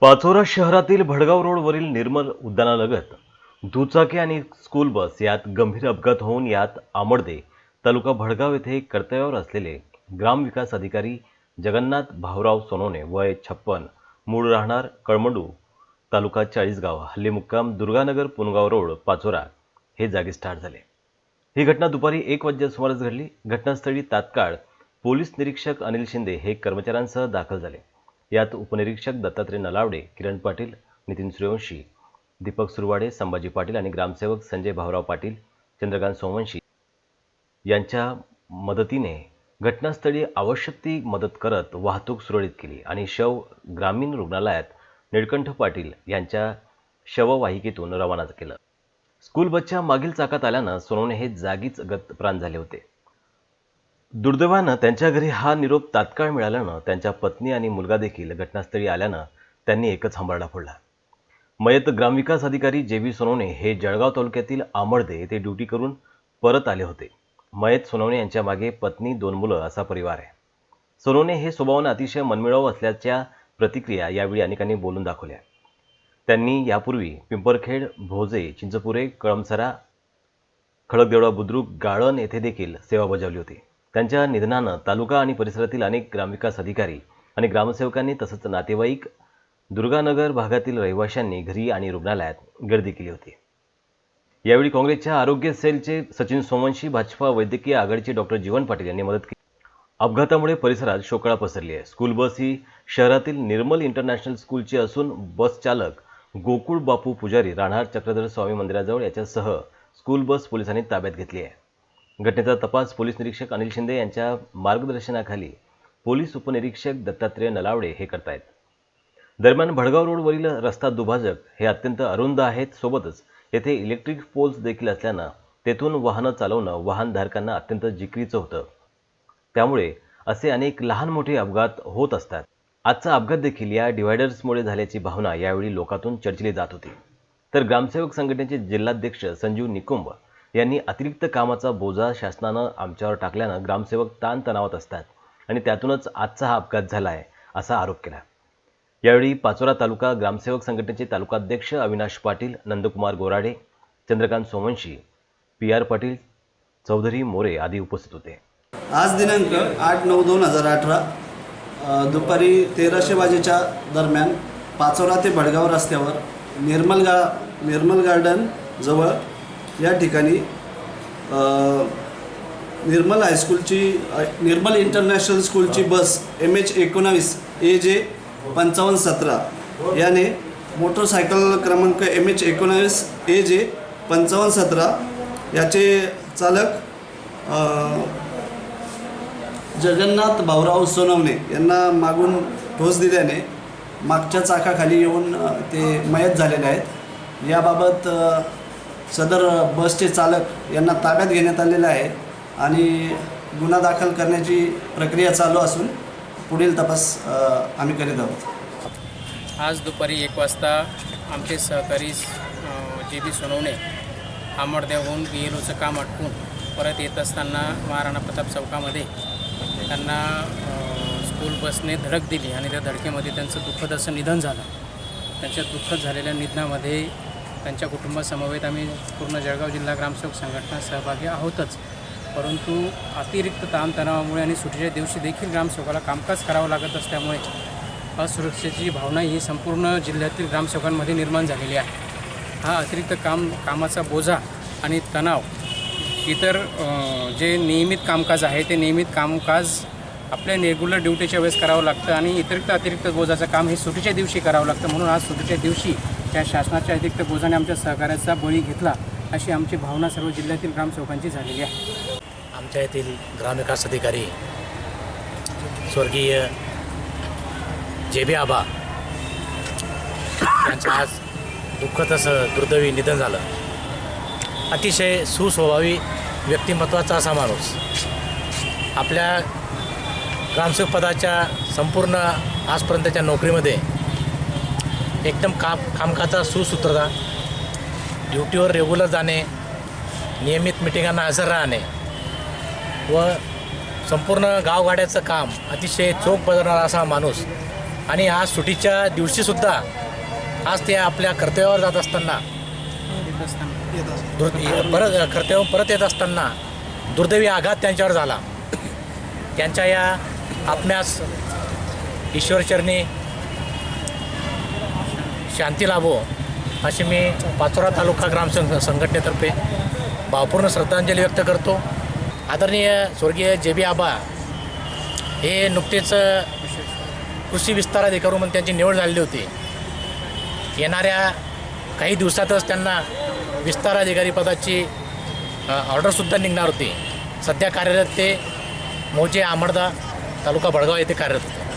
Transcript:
पाचोरा शहरातील भडगाव रोडवरील निर्मल उद्यानालगत दुचाकी आणि स्कूल बस यात गंभीर अपघात होऊन यात आमडदे तालुका भडगाव येथे कर्तव्यावर असलेले ग्रामविकास अधिकारी जगन्नाथ भाऊराव सोनोने वय छप्पन मूळ राहणार कळमंडू तालुका चाळीसगाव हल्ली मुक्काम दुर्गानगर पुनगाव रोड पाचोरा. हे जागीच ठार झाले. ही घटना दुपारी एक वाजता सुमारास घडली. घटनास्थळी तात्काळ पोलीस निरीक्षक अनिल शिंदे हे कर्मचाऱ्यांसह दाखल झाले. यात उपनिरीक्षक दत्तात्रय नलावडे किरण पाटील नितीन सूर्यवंशी दीपक सुरवाडे संभाजी पाटील आणि ग्रामसेवक संजय भाऊराव पाटील चंद्रकांत सोमवंशी यांच्या मदतीने घटनास्थळी आवश्यक ती मदत करत वाहतूक सुरळीत केली आणि शव ग्रामीण रुग्णालयात निळकंठ पाटील यांच्या शववाहिकेतून रवाना केलं. स्कूल बसच्या मागील चाकात आल्यानं सोनवणे हे जागीच गतप्राण झाले होते. दुर्दैवानं त्यांच्या घरी हा निरोप तात्काळ मिळाल्यानं त्यांच्या पत्नी आणि मुलगा देखील घटनास्थळी आल्यानं त्यांनी एकच हंबरडा फोडला. मयत ग्रामविकास अधिकारी जे बी सोनवणे हे जळगाव तालुक्यातील आमळदे येथे ड्युटी करून परत आले होते. मयत सोनवणे यांच्या मागे पत्नी दोन मुलं असा परिवार आहे. सोनवणे हे स्वभावानं अतिशय मनमिळावू असल्याच्या प्रतिक्रिया यावेळी अनेकांनी बोलून दाखवल्या. त्यांनी यापूर्वी पिंपरखेड भोजे चिंचपुरे कळमसरा खळकदेवळा बुद्रुक गाळण येथे देखील सेवा बजावली होती. त्यांच्या निधनानं तालुका आणि परिसरातील अनेक ग्रामविकास अधिकारी आणि ग्रामसेवकांनी तसंच नातेवाईक दुर्गानगर भागातील रहिवाशांनी घरी आणि रुग्णालयात गर्दी केली होती. यावेळी काँग्रेसच्या आरोग्य सेलचे सचिन सोमवंशी भाजपा वैद्यकीय आघाडीचे डॉक्टर जीवन पाटील यांनी मदत केली. अपघातामुळे परिसरात शोकळा पसरली आहे. स्कूल बस ही शहरातील निर्मल इंटरनॅशनल स्कूलची असून बस चालक गोकुळ बापू पुजारी राणार चक्रधर स्वामी मंदिराजवळ याच्यासह स्कूल बस पोलिसांनी ताब्यात घेतली आहे. घटनेचा तपास पोलीस निरीक्षक अनिल शिंदे यांच्या मार्गदर्शनाखाली पोलीस उपनिरीक्षक दत्तात्रेय नलावडे हे करतायत. दरम्यान भडगाव रोडवरील रस्ता दुभाजक हे अत्यंत अरुंद आहेत. सोबतच येथे इलेक्ट्रिक पोल्स देखील असल्यानं तेथून वाहनं चालवणं वाहनधारकांना अत्यंत जिकरीचं होतं. त्यामुळे असे अनेक लहान मोठे अपघात होत असतात. आजचा अपघात देखील या डिव्हायडर्समुळे झाल्याची भावना यावेळी लोकातून चर्चिली जात होती. तर ग्रामसेवक संघटनेचे जिल्हाध्यक्ष संजीव निकुंभ यांनी अतिरिक्त कामाचा बोजा शासनानं आमच्यावर टाकल्यानं ग्रामसेवक ताणतणावात असतात आणि त्यातूनच आजचा हा अपघात झाला आहे असा आरोप केला. यावेळी पाचोरा तालुका ग्रामसेवक संघटनेचे तालुकाध्यक्ष अविनाश पाटील नंदकुमार गोराडे चंद्रकांत सोमवंशी पी आर पाटील चौधरी मोरे आदी उपस्थित होते. आज दिनांक आठ नऊ दोन हजार अठरा दुपारी तेराशे वाजेच्या दरम्यान पाचोरा ते भडगाव रस्त्यावर निर्मल गा निर्मल गार्डन जवळ या ठिकाणी निर्मल हायस्कूलची निर्मल इंटरनॅशनल स्कूलची बस एम एच एकोणावीस ए जे पंचावन्न सतरा. याने मोटरसायकल क्रमांक एम एच एकोणावीस ए जे पंचावन्न सतरा याचे चालक जगन्नाथ भाऊराव सोनवणे यांना मागून ठोस दिल्याने मागच्या चाकाखाली येऊन ते मयत झालेले आहेत. याबाबत सदर बसचे चालक यांना ताब्यात घेण्यात आलेलं आहे आणि गुन्हा दाखल करण्याची प्रक्रिया चालू असून पुढील तपास आम्ही करीत आहोत. आज दुपारी एक वाजता आमचे सहकारी जे बी सोनवणे आमडदेवहून बी एल ओचं काम अटकून परत येत असताना महाराणा प्रताप चौकामध्ये त्यांना स्कूल बसने धडक दिली आणि त्या धडकेमध्ये त्यांचं दुःखद असं निधन झालं. त्यांच्या दुःखद झालेल्या निधनामध्ये त्यांच्या कुटुंबासमवेत आम्ही पूर्ण जळगाव जिल्हा ग्रामसेवक संघटना सहभागी आहोतच. परंतु अतिरिक्त ताणतणावामुळे आणि सुट्टीच्या दिवशी देखील ग्रामसेवकाला कामकाज करावं लागत असल्यामुळे असुरक्षेची भावना ही संपूर्ण जिल्ह्यातील ग्रामसेवकांमध्ये निर्माण झालेली आहे. हा अतिरिक्त काम कामाचा बोजा आणि तणाव इतर जे नियमित कामकाज आहे ते नियमित कामकाज आपल्या रेग्युलर ड्युटीच्या वेळेस करावं लागतं आणि अतिरिक्त अतिरिक्त बोजाचं काम हे सुटीच्या दिवशी करावं लागतं. म्हणून आज सुटीच्या दिवशी त्या शासनाच्या अतिरिक्त बोजाने आमच्या सहकार्याचा बळी घेतला अशी आमची भावना सर्व जिल्ह्यातील ग्रामसेवकांची झालेली आहे. आमच्या येथील ग्रामविकास अधिकारी स्वर्गीय जे बी आबा यांचं आज दुःखद असं दुर्दैवी निधन झालं. अतिशय सुस्वभावी व्यक्तिमत्वाचा असा माणूस. आपल्या ग्रामसेवक पदाच्या संपूर्ण आजपर्यंतच्या नोकरीमध्ये एकदम काम कामकाजा सुसूत्रता. ड्युटीवर रेग्युलर जाणे नियमित मिटिंगांना हजर राहणे व संपूर्ण गावगाड्याचं काम अतिशय चोख बदलणारा असा माणूस. आणि आज सुटीच्या दिवशीसुद्धा आज ते आपल्या कर्तव्यावर जात असताना दुर् परत कर्तव्य परत येत असताना दुर्दैवी आघात त्यांच्यावर झाला. त्यांच्या या आपण्यास ईश्वरचरणी शांती लाभो अशी मी पाचोरा तालुका ग्रामसंघ संघटनेतर्फे भावपूर्ण श्रद्धांजली व्यक्त करतो. आदरणीय स्वर्गीय जे बी आबा हे नुकतेच कृषी विस्तार अधिकारी म्हणून त्यांची निवड झालेली होती. येणाऱ्या काही दिवसातच त्यांना विस्तार अधिकारी पदाची ऑर्डरसुद्धा निघणार होती. सध्या कार्यरत ते मोजे आमडदा तालुका भडगाव येथे कार्यरत होते.